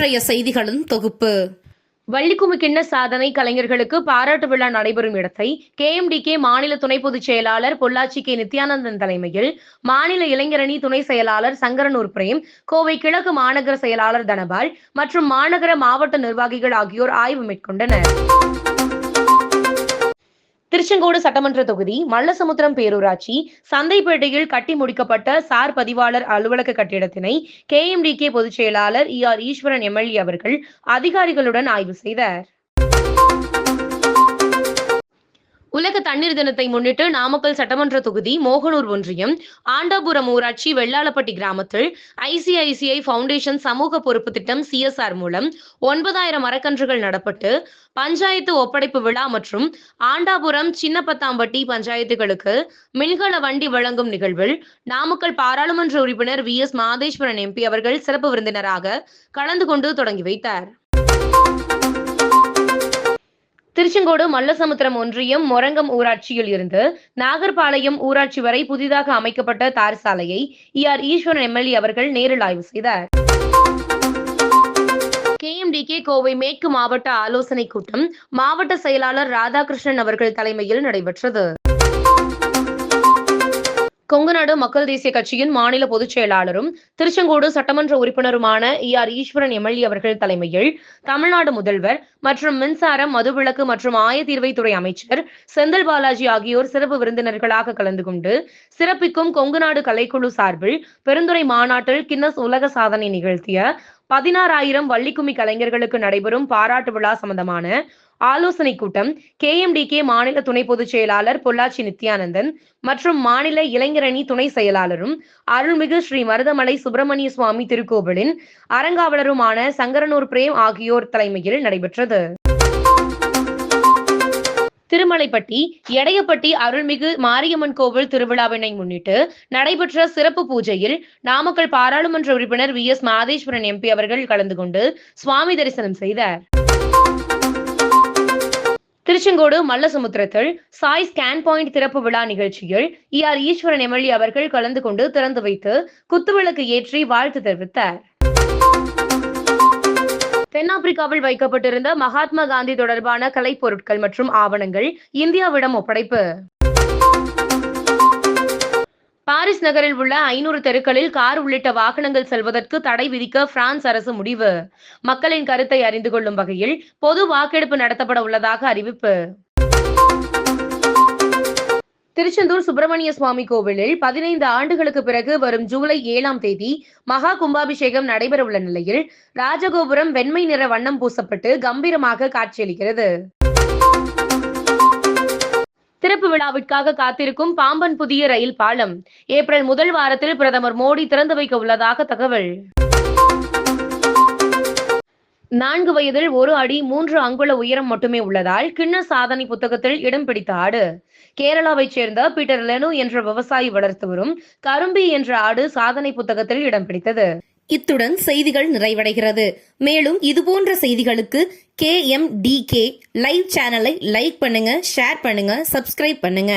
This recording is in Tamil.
இன்றைய செய்திகளின் தொகுப்பு. வள்ளிக்குமி கிண்ண சாதனை? கலைஞர்களுக்கு பாராட்டு விழா நடைபெறும் இடத்தை கே எம்டி கே மாநில துணை பொதுச் செயலாளர் பொள்ளாச்சி கே. நித்யானந்தன் தலைமையில் மாநில இளைஞரணி துணை செயலாளர் சங்கரனூர் பிரேம் கோவை கிழக்கு மாநகர செயலாளர் தனபால் மற்றும் மாநகர மாவட்ட நிர்வாகிகள் ஆகியோர் ஆய்வு மேற்கொண்டனர். திருச்செங்கோடு சட்டமன்ற தொகுதி மல்லசமுத்திரம் பேரூராட்சி சந்தைப்பேட்டையில் கட்டி முடிக்கப்பட்ட சார் பதிவாளர் அலுவலக கட்டிடத்தினை கே எம்டி பொதுச் செயலாளர் இ ஆர் ஈஸ்வரன் எம்எல்ஏ அவர்கள் அதிகாரிகளுடன் ஆய்வு செய்தார். உலக தண்ணீர் தினத்தை முன்னிட்டு நாமக்கல் சட்டமன்ற தொகுதி மோகனூர் ஒன்றியம் ஆண்டாபுரம் ஊராட்சி வெள்ளாளப்பட்டி கிராமத்தில் ஐசிஐசிஐ ஃபவுண்டேஷன் சமூக பொறுப்பு திட்டம் சிஎஸ்ஆர் மூலம் ஒன்பதாயிரம் மரக்கன்றுகள் நடப்பட்டு பஞ்சாயத்து ஒப்படைப்பு விழா மற்றும் ஆண்டாபுரம் சின்னப்பத்தாம்பட்டி பஞ்சாயத்துகளுக்கு மின்கல வண்டி வழங்கும் நிகழ்வில் நாமக்கல் பாராளுமன்ற உறுப்பினர் வி எஸ் மாதேஸ்வரன் எம்பி அவர்கள் சிறப்பு விருந்தினராக கலந்து கொண்டு தொடங்கி வைத்தார். திருச்செங்கோடு மல்லசமுத்திரம் ஒன்றியம் மொரங்கம் ஊராட்சியில் இருந்து நாகர்பாளையம் ஊராட்சி வரை புதிதாக அமைக்கப்பட்ட தார் சாலையை இ ஆர் ஈஸ்வரன் எம்எல்ஏ அவர்கள் நேரில் ஆய்வு செய்தார். கேஎம்டிகே கோவை மேற்கு மாவட்ட ஆலோசனை கூட்டம் மாவட்ட செயலாளர் ராதாகிருஷ்ணன் அவர்கள் தலைமையில் நடைபெற்றது. கொங்குநாடு மக்கள் தேசிய கட்சியின் மாநில பொதுச் செயலாளரும் திருச்செங்கோடு சட்டமன்ற உறுப்பினருமான இ. ஆர். ஈஸ்வரன் எம்எல்ஏ அவர்கள் தலைமையில் தமிழ்நாடு முதல்வர் மற்றும் மின்சாரம் மதுவிலக்கு மற்றும் ஆயத்தீர்வைத்துறை அமைச்சர் செந்தில் பாலாஜி ஆகியோர் சிறப்பு விருந்தினர்களாக கலந்து கொண்டு சிறப்பிக்கும் கொங்குநாடு கலைக்குழு சார்பில் பெருந்துறை மாநாட்டில் கின்னஸ் உலக சாதனை நிகழ்த்திய பதினாறாயிரம் வள்ளிக்கும்மி கலைஞர்களுக்கு நடைபெறும் பாராட்டு விழா சம்பந்தமான ஆலோசனை கூட்டம் கேஎம்டிகே மாநில துணை பொதுச் செயலாளர் பொள்ளாச்சி நித்யானந்தன் மற்றும் மாநில இளைஞரணி துணை செயலாளரும் அருள்மிகு ஸ்ரீ மருதமலை சுப்பிரமணிய சுவாமி திருக்கோவிலின் அறங்காவலருமான சங்கரனூர் பிரேம் ஆகியோர் தலைமையில் நடைபெற்றது. திருமலைப்பட்டி எடையப்பட்டி அருள்மிகு மாரியம்மன் கோவில் திருவிழாவினை முன்னிட்டு நடைபெற்ற சிறப்பு பூஜையில் நாமக்கல் பாராளுமன்ற உறுப்பினர் வி. எஸ். மாதேஸ்வரன் எம்பி அவர்கள் கலந்து கொண்டு சுவாமி தரிசனம் செய்தார். திருச்செங்கோடு மல்லசமுத்திரத்தில் சாய் ஸ்கேன் பாயிண்ட் திறப்பு விழா நிகழ்ச்சியில் இ. ஆர். ஈஸ்வரன் எம்எல்ஏ அவர்கள் கலந்து கொண்டு திறந்து வைத்து குத்துவிளக்கு ஏற்றி வாழ்த்து தெரிவித்தார். தென்னாப்பிரிக்காவில் வைக்கப்பட்டிருந்த மகாத்மா காந்தி தொடர்பான கலைப்பொருட்கள் மற்றும் ஆவணங்கள் இந்தியாவிடம் ஒப்படைப்பு. பாரிஸ் நகரில் உள்ள ஐநூறு தெருக்களில் கார் உள்ளிட்ட வாகனங்கள் செல்வதற்கு தடை விதிக்க பிரான்ஸ் அரசு முடிவு. மக்களின் கருத்தை அறிந்து கொள்ளும் வகையில் பொது வாக்கெடுப்பு நடத்தப்பட உள்ளதாக அறிவிப்பு. திருச்செந்தூர் சுப்பிரமணிய சுவாமி கோவிலில் பதினைந்து ஆண்டுகளுக்கு பிறகு வரும் ஜூலை ஏழாம் தேதி மகா கும்பாபிஷேகம் நடைபெறவுள்ள நிலையில் ராஜகோபுரம் வெண்மை நிற வண்ணம் பூசப்பட்டு கம்பீரமாக காட்சியளிக்கிறது. திறப்பு விழாவிற்காக காத்திருக்கும் பாம்பன் புதிய ரயில் பாலம் ஏப்ரல் முதல் வாரத்தில் பிரதமர் மோடி திறந்து வைக்க உள்ளதாக தகவல். நான்கு வயதில் ஒரு அடி மூன்று அங்குல உயரம் மட்டுமே உள்ளதால் கிண்ண சாதனை புத்தகத்தில் இடம் பிடித்த ஆடு. கேரளாவைச் சேர்ந்த பீட்டர் லெனு என்ற விவசாயி வளர்த்து வரும் கரும்பி என்ற ஆடு சாதனை புத்தகத்தில் இடம் பிடித்தது. இத்துடன் செய்திகள் நிறைவடைகிறது. மேலும் இதுபோன்ற செய்திகளுக்கு K M D K live சேனலை லைக் பண்ணுங்க ஷேர் பண்ணுங்க சப்ஸ்கிரைப் பண்ணுங்க.